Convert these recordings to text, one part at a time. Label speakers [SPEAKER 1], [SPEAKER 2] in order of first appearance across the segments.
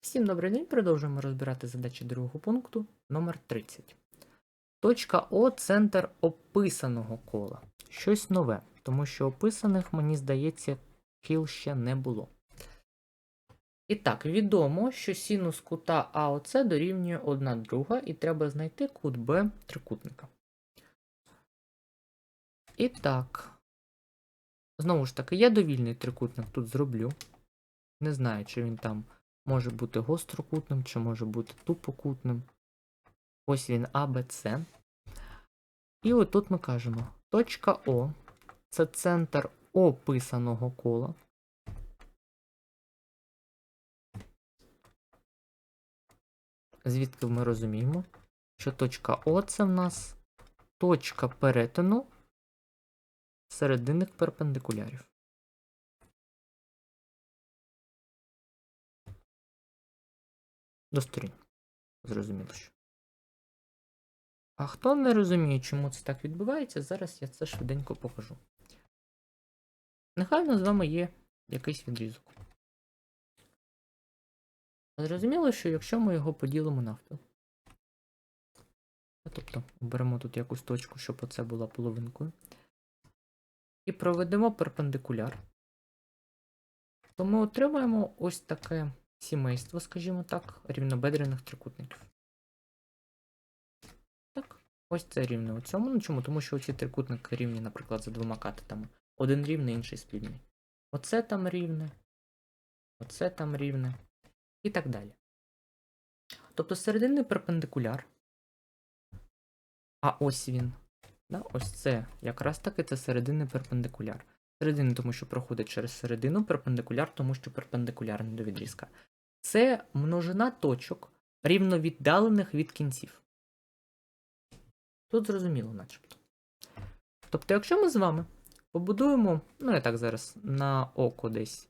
[SPEAKER 1] Всім добрий день. Продовжуємо розбирати задачі другого пункту номер 30. Точка О центр описаного кола. Щось нове, тому що описаних, мені здається, кіл ще не було. І так, відомо, що синус кута АОЦ дорівнює 1 друга, і треба знайти кут Б трикутника. І так. Знову ж таки, я довільний трикутник тут зроблю. Не знаю, чи він там може бути гострокутним, чи може бути тупокутним. Ось він А. І отут ми кажемо: точка О це центр описаного кола. Звідки ми розуміємо, що точка О це в нас точка перетину серединних перпендикулярів. До сторін. Зрозуміло, що. А хто не розуміє, чому це так відбувається, зараз я це швиденько покажу. Нехай з вами є якийсь відрізок. Зрозуміло, що якщо ми його поділимо навпіл. Тобто беремо тут якусь точку, щоб оце була половинкою. І проведемо перпендикуляр, то ми отримаємо ось таке сімейство, скажімо так, рівнобедрених трикутників. Так, ось це рівне у цьому. Ну чому? Тому що ці трикутники рівні, наприклад, за двома катетами. Один рівний, інший спільний. Оце там рівне, оце там рівне. І так далі. Тобто серединний перпендикуляр. А ось він. Да? Ось це якраз таки це серединний перпендикуляр. Середина, тому що проходить через середину, перпендикуляр, тому що перпендикулярний до відрізка. Це множина точок, рівновіддалених від кінців. Тут зрозуміло, начебто. Тобто, якщо ми з вами побудуємо, ну я так зараз на око десь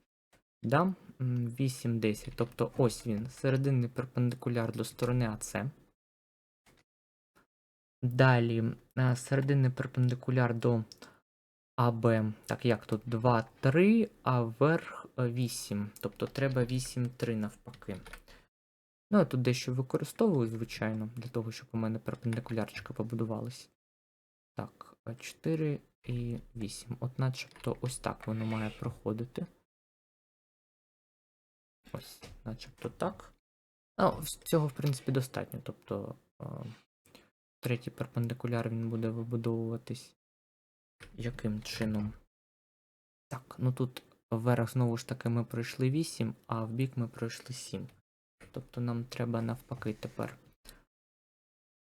[SPEAKER 1] дам 8, 10. Тобто ось він, серединний перпендикуляр до сторони АЦ. Далі е, серединний перпендикуляр до АБ. Так, як тут 2, 3, а вверх 8. Тобто треба 8, 3 навпаки. Ну, я тут дещо використовую, звичайно, для того, щоб у мене перпендикулярчики побудувались. Так, 4 і 8. От начебто ось так воно має проходити. Ось, начебто так. Ну, цього, в принципі, достатньо. Тобто, е, третій перпендикуляр він буде вибудовуватись. Яким чином? Так, ну тут вверх знову ж таки ми пройшли 8, а в бік ми пройшли 7. Тобто нам треба навпаки тепер.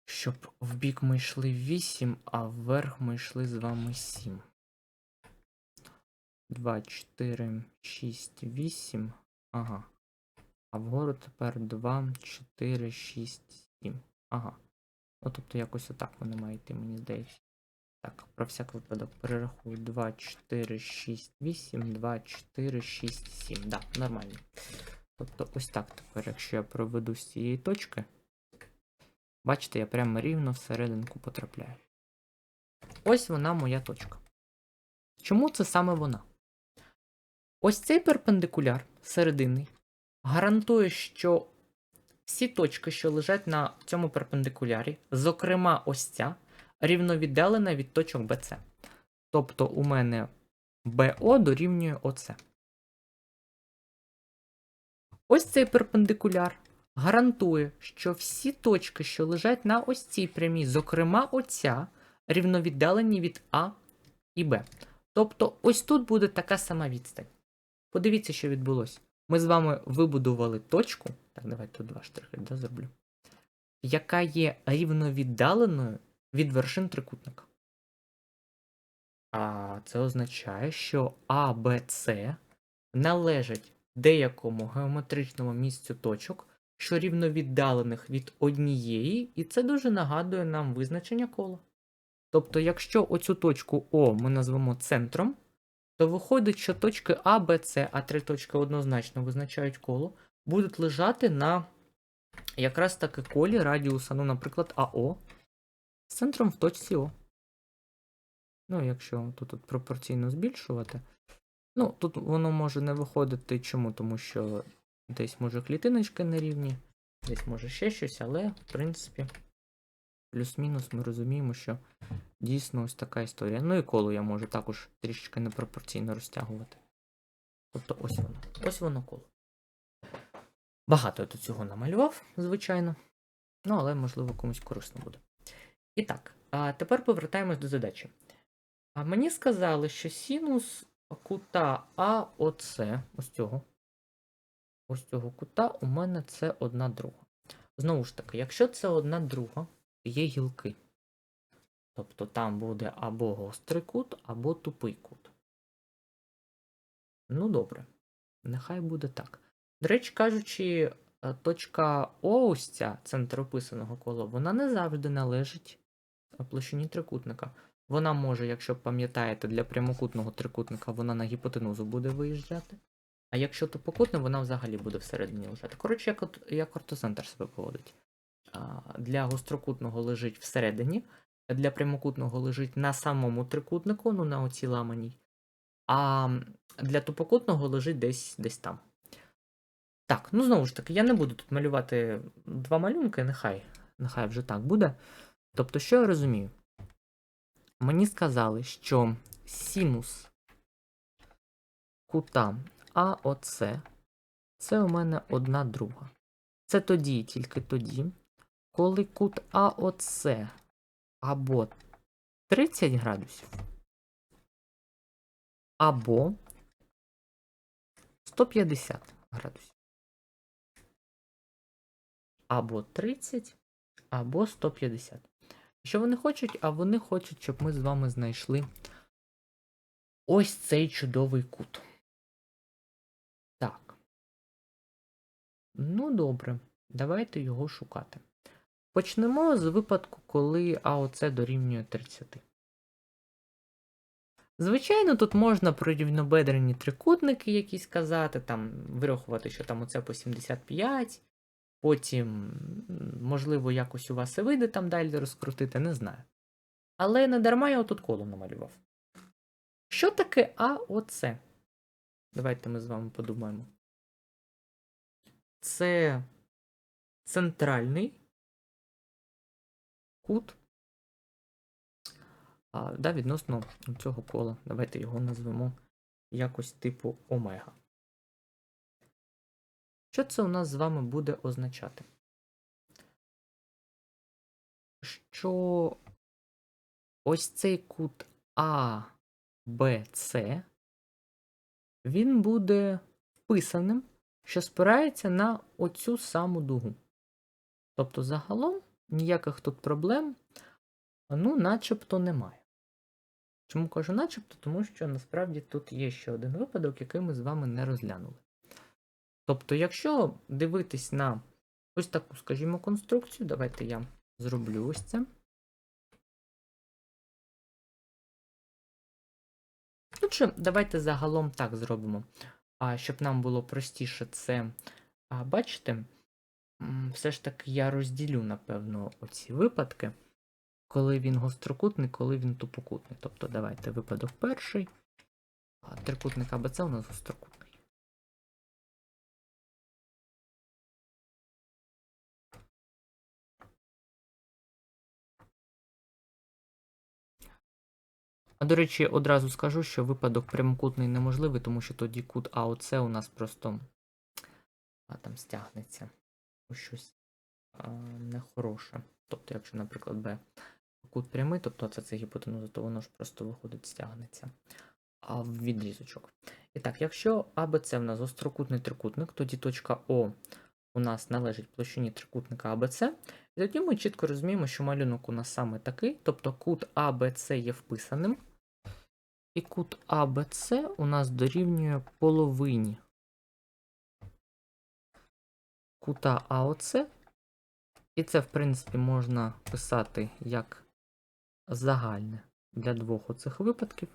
[SPEAKER 1] Щоб в бік ми йшли 8, а вверх ми йшли з вами 7. 2, 4, 6, 8. Ага. А вгору тепер 2, 4, 6, 7. Ага. Ну, тобто якось отак воно має йти, мені здається. Так, про всяк випадок перерахую 2, 4, 6, 8, 2, 4, 6, 7. Да, нормально. Тобто ось так тепер, якщо я проведу з цієї точки. Бачите, я прямо рівно всерединку потрапляю. Ось вона моя точка. Чому це саме вона? Ось цей перпендикуляр серединний гарантує, що всі точки, що лежать на цьому перпендикулярі, зокрема ось ця, рівновіддалена від точок BC. Тобто у мене BO дорівнює ОЦ. Ось цей перпендикуляр гарантує, що всі точки, що лежать на ось цій прямій, зокрема оця, рівновіддалені від А і Б. Тобто, ось тут буде така сама відстань. Подивіться, що відбулося. Ми з вами вибудували точку. Так, давайте тут два штрихи да, зроблю. Яка є рівновіддаленою від вершин трикутника. А це означає, що А, Б, належать деякому геометричному місцю точок, що рівновіддалених від однієї, і це дуже нагадує нам визначення кола. Тобто, якщо оцю точку О ми назвемо центром, то виходить, що точки А, Б, С, а три точки однозначно визначають коло, будуть лежати на якраз таки колі радіуса, ну, наприклад, АО з центром в точці О. Ну, якщо тут, тут пропорційно збільшувати. Ну, тут воно може не виходити чому, тому що десь може клітиночки нерівні, десь може ще щось, але в принципі, плюс-мінус ми розуміємо, що дійсно ось така історія. Ну і коло я можу також трішечки непропорційно розтягувати. Тобто ось воно. Ось воно коло. Багато я тут цього намалював, звичайно. Ну, але можливо комусь корисно буде. І так, а тепер повертаємось до задачі. А мені сказали, що синус кута АОЦ, ось цього, ось цього кута, у мене це одна друга. Знову ж таки, якщо це одна друга, є гілки. Тобто там буде або гострий кут, або тупий кут. Ну, добре. Нехай буде так. До речі, кажучи, е, точка О, ось ця, центр описаного кола, вона не завжди належить е, площині трикутника. Вона може, якщо пам'ятаєте, для прямокутного трикутника вона на гіпотенузу буде виїжджати. А якщо тупокутна, вона взагалі буде всередині лежати. Коротше, як, як ортоцентр себе поводить. Для гострокутного лежить всередині, для прямокутного лежить на самому трикутнику, ну на оцій ламаній. А для тупокутного лежить десь десь там. Так, ну знову ж таки, я не буду тут малювати два малюнки, нехай, нехай вже так буде. Тобто, що я розумію? Мені сказали, що синус кута АОЦ це у мене одна друга. Це тоді, тільки тоді, коли кут АОЦ або 30 градусів, або 150 градусів. Або 30, або 150. Що вони хочуть? А вони хочуть, щоб ми з вами знайшли ось цей чудовий кут. Так. Ну, добре, давайте його шукати. Почнемо з випадку, коли АОЦ дорівнює 30. Звичайно, тут можна про рівнобедрені трикутники якісь казати, там вирахувати, що там оце по 75. Потім, можливо, якось у вас і вийде там далі розкрутити, не знаю. Але не дарма я отут коло намалював. Що таке АОЦ? Давайте ми з вами подумаємо. Це центральний кут а, да, відносно цього кола. Давайте його назвемо якось типу омега. Що це у нас з вами буде означати? Що ось цей кут А, Б, С, він буде вписаним, що спирається на оцю саму дугу. Тобто, загалом ніяких тут проблем, ну, начебто немає. Чому кажу начебто? Тому що насправді тут є ще один випадок, який ми з вами не розглянули. Тобто, якщо дивитись на ось таку, скажімо, конструкцію, давайте я зроблю ось це. Чи давайте загалом так зробимо. А щоб нам було простіше це а, бачити, все ж таки я розділю, напевно, оці випадки, коли він гострокутний, коли він тупокутний. Тобто, давайте випадок перший. Трикутник АБЦ у нас гострокутний. А до речі, одразу скажу, що випадок прямокутний неможливий, тому що тоді кут АОЦ у нас просто а, там стягнеться у щось а, нехороше. Тобто, якщо, наприклад, Б кут прямий, тобто це це гіпотенуза, то воно ж просто виходить, стягнеться. А в відрізочок. І так, якщо АБЦ в нас острокутний трикутник, тоді точка О у нас належить площині трикутника АБЦ, і тоді ми чітко розуміємо, що малюнок у нас саме такий, тобто кут АБЦ є вписаним, і кут АБЦ у нас дорівнює половині кута АОЦ, і це, в принципі, можна писати як загальне для двох оцих випадків.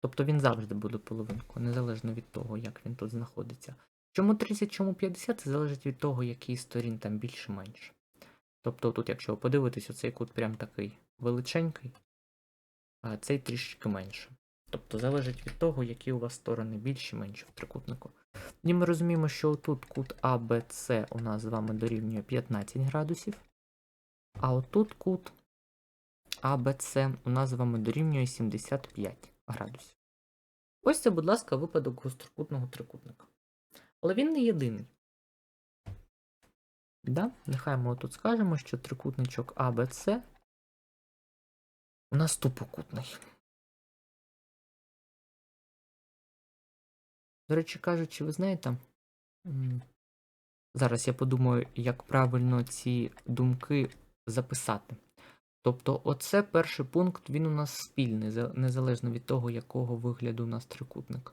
[SPEAKER 1] Тобто він завжди буде половинку, незалежно від того, як він тут знаходиться. Чому 30, чому 50, це залежить від того, який сторін там більше-менше. Тобто тут, якщо ви подивитесь, оцей кут прям такий величенький, а цей трішечки менше. Тобто залежить від того, які у вас сторони більші менші в трикутнику. І ми розуміємо, що тут кут АБЦ у нас з вами дорівнює 15 градусів, а отут кут АБЦ у нас з вами дорівнює 75 градусів. Ось це, будь ласка, випадок гострокутного трикутника. Але він не єдиний. Да? Нехай ми отут скажемо, що трикутничок АБЦ у нас тупокутний. До речі кажучи, ви знаєте, зараз я подумаю, як правильно ці думки записати. Тобто, оце перший пункт, він у нас спільний, незалежно від того, якого вигляду у нас трикутник.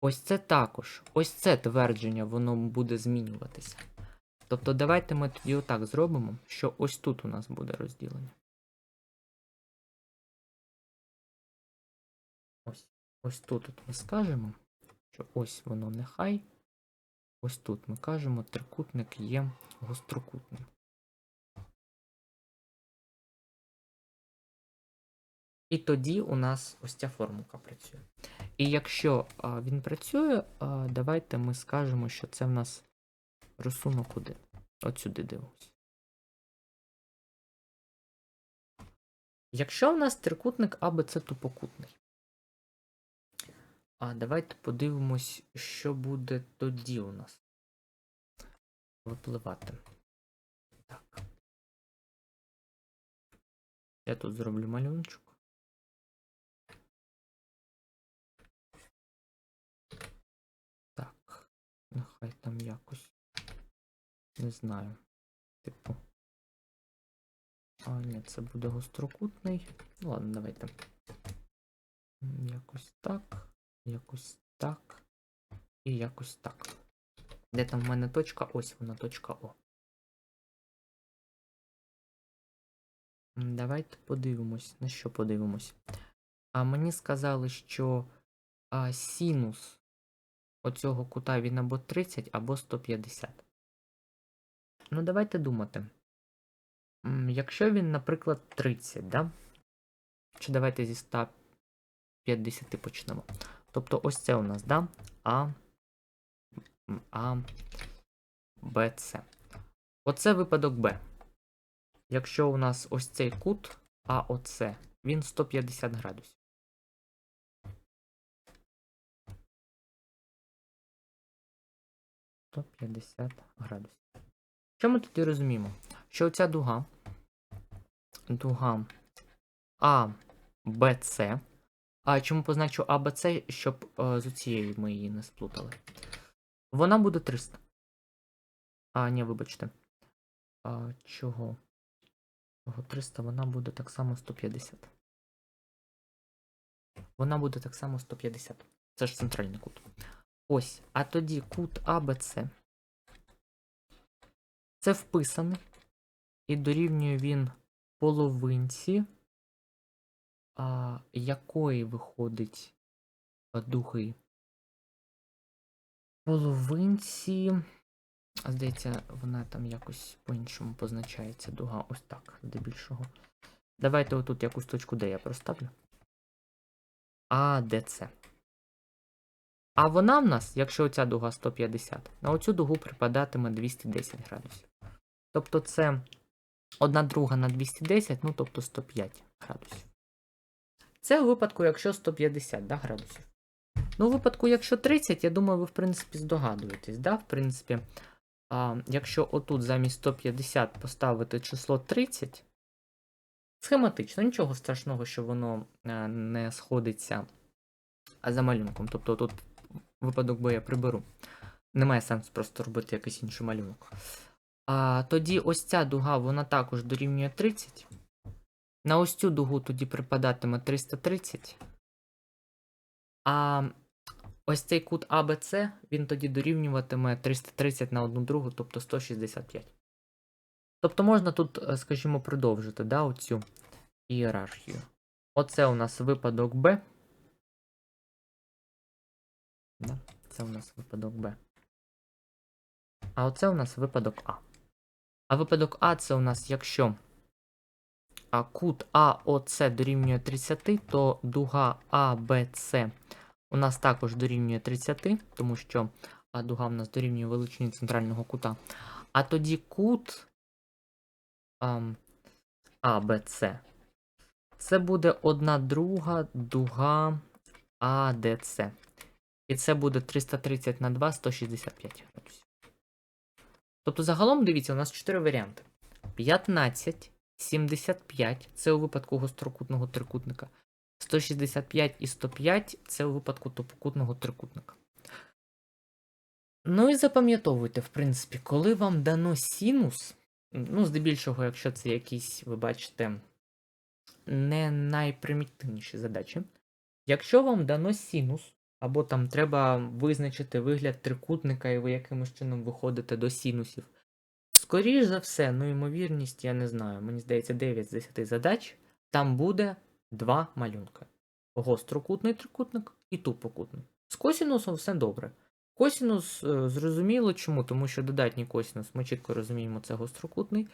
[SPEAKER 1] Ось це також, ось це твердження, воно буде змінюватися. Тобто, давайте ми тоді отак зробимо, що ось тут у нас буде розділення. Ось, тут от ми скажемо, що ось воно нехай. Ось тут ми кажемо, трикутник є гострокутним. І тоді у нас ось ця формулка працює. І якщо а, він працює, а, давайте ми скажемо, що це в нас рисунок 1. От сюди дивимось. Якщо в нас трикутник АБЦ тупокутний, а давайте подивимось, що буде тоді у нас випливати. Так. Я тут зроблю малюнчик. Так, нехай там якось. Не знаю. Типу. А, ні, це буде гострокутний. Ну ладно, давайте. Якось так, якось так. І якось так. Де там в мене точка? Ось вона точка О. Давайте подивимось. На що подивимось? А мені сказали, що а, синус оцього кута він або 30, або 150. Ну, давайте думати. Якщо він, наприклад, 30, да? Чи давайте зі 150 почнемо. Тобто ось це у нас, да? А, А, Б, С. Оце випадок Б. Якщо у нас ось цей кут АОЦ, він 150 градусів. – 150 градусів. Що ми тоді розуміємо? Що оця дуга, дуга А, Б, С. А чому позначу А, Б, С, щоб е, з оцією ми її не сплутали? Вона буде 300. А, ні, вибачте. А, чого? Чого 300? Вона буде так само 150. Вона буде так само 150. Це ж центральний кут. Ось. А тоді кут АБЦ. Це вписаний. І дорівнює він половинці, а, якої виходить дуги. Половинці. Здається, вона там якось по-іншому позначається дуга. Ось так, здебільшого. Давайте отут якусь точку Д я проставлю. А, де це? А вона в нас, якщо оця дуга 150, на оцю дугу припадатиме 210 градусів. Тобто це одна друга на 210, ну тобто 105 градусів. Це у випадку, якщо 150 да, градусів. Ну, у випадку, якщо 30, я думаю, ви, в принципі, здогадуєтесь. Да? В принципі, а, якщо отут замість 150 поставити число 30, схематично, нічого страшного, що воно е, не сходиться за малюнком. Тобто тут випадок Б я приберу. Немає сенсу просто робити якийсь інший малюнок. А тоді ось ця дуга, вона також дорівнює 30. На ось цю дугу тоді припадатиме 330. А ось цей кут АБЦ, він тоді дорівнюватиме 330 на одну другу, тобто 165. Тобто можна тут, е, скажімо, продовжити да, оцю ієрархію. Оце у нас випадок Б. Це у нас випадок Б. А оце у нас випадок А. А випадок А це у нас, якщо а кут АОЦ дорівнює 30, то дуга АБЦ у нас також дорівнює 30, тому що дуга в нас дорівнює величині центрального кута. А тоді кут АБЦ. Це буде одна друга дуга АДЦ. І це буде 330 на 2, 165 градусів. Тобто, загалом, дивіться, у нас 4 варіанти: 15, 75 це у випадку гострокутного трикутника. 165 і 105 це у випадку топокутного трикутника. Ну і запам'ятовуйте, в принципі, коли вам дано синус, ну, здебільшого, якщо це якісь, ви бачите, не найпримітивніші задачі. Якщо вам дано синус, або там треба визначити вигляд трикутника, і ви якимось чином виходите до синусів. Скоріш за все, ну ймовірність, я не знаю, мені здається, 9 з 10 задач, там буде два малюнки: гострокутний трикутник і тупокутний. З косінусом все добре. Косінус е, зрозуміло чому, тому що додатній косінус, ми чітко розуміємо, це гострокутний,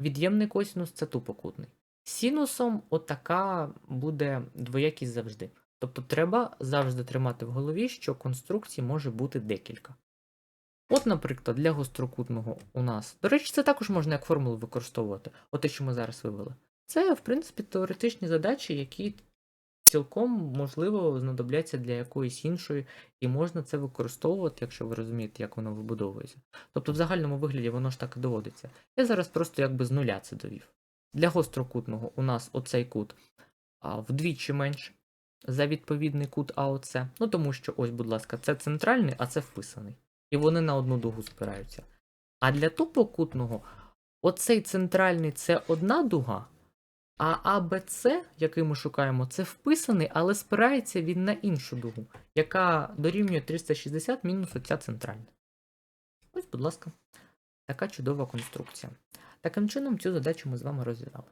[SPEAKER 1] від'ємний косінус це тупокутний. З Синусом отака буде двоякість завжди. Тобто треба завжди тримати в голові, що конструкцій може бути декілька. От, наприклад, для гострокутного у нас. До речі, це також можна як формулу використовувати, от те, що ми зараз вивели. Це, в принципі, теоретичні задачі, які цілком можливо знадобляться для якоїсь іншої, і можна це використовувати, якщо ви розумієте, як воно вибудовується. Тобто, в загальному вигляді воно ж так і доводиться. Я зараз просто якби з нуля це довів. Для гострокутного у нас оцей кут а, вдвічі менше за відповідний кут АОЦ. Ну тому що, ось, будь ласка, це центральний, а це вписаний. І вони на одну дугу спираються. А для тупокутного оцей центральний це одна дуга, а АБЦ, який ми шукаємо, це вписаний, але спирається він на іншу дугу, яка дорівнює 360 мінус оця центральна. Ось, будь ласка, така чудова конструкція. Таким чином, цю задачу ми з вами розв'язали.